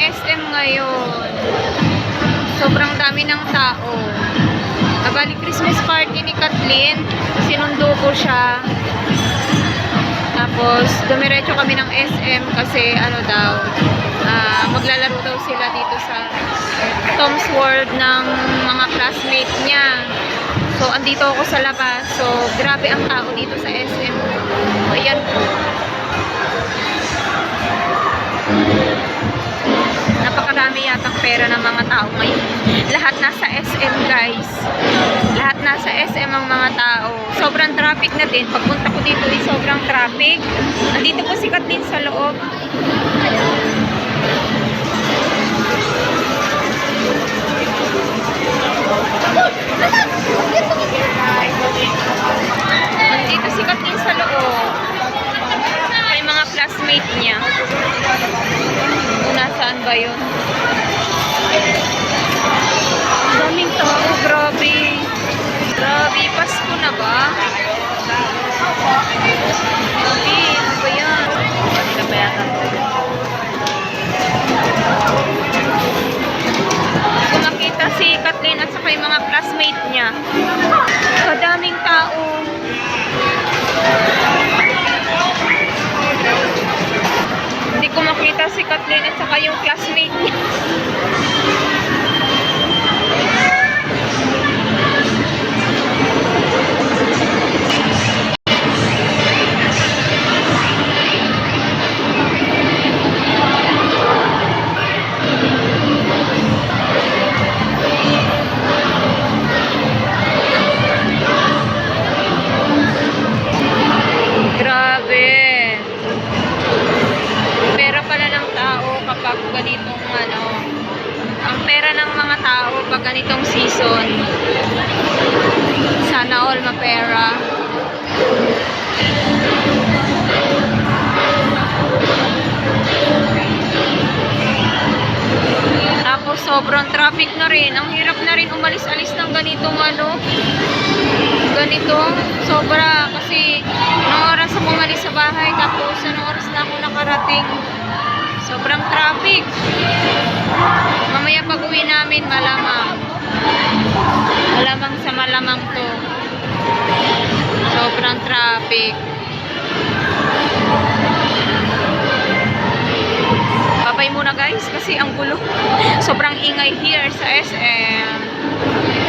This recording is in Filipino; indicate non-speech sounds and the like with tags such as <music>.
SM ngayon. Sobrang dami ng tao. Abali Christmas party ni Kathleen. Sinundo ko siya. Tapos, dumiretso kami ng SM kasi ano daw, ah, maglalaro daw sila dito sa Tom's World ng mga classmate niya. So, andito ako sa labas. So, grabe ang tao dito sa SM. Napakarami yatang pera ng mga tao ngayon. Lahat nasa SM, guys. Lahat nasa SM ang mga tao. Sobrang traffic na din. Pagpunta ko dito, sobrang traffic. Andito po si Kathleen sa loob. Niya. Nasaan ba yun? Ang daming tao, grabe. Grabe, Pasko na ba? Grabe, ano ba yan? Ano ba yan? Kung nakita si Kathleen at saka yung mga classmate niya, classmate niya. Mga tao pag ganitong season. Sana all mapera. Tapos sobrang traffic na rin. Ang hirap na rin umalis-alis ng ganitong ano, ganitong sobra kasi nung oras ako umalis sa bahay tapos anong oras na ako nakarating sobrang traffic uwi namin malamang. Malamang sa malamang to. Sobrang traffic. Babay muna guys kasi ang gulo. <laughs> Sobrang ingay here sa SM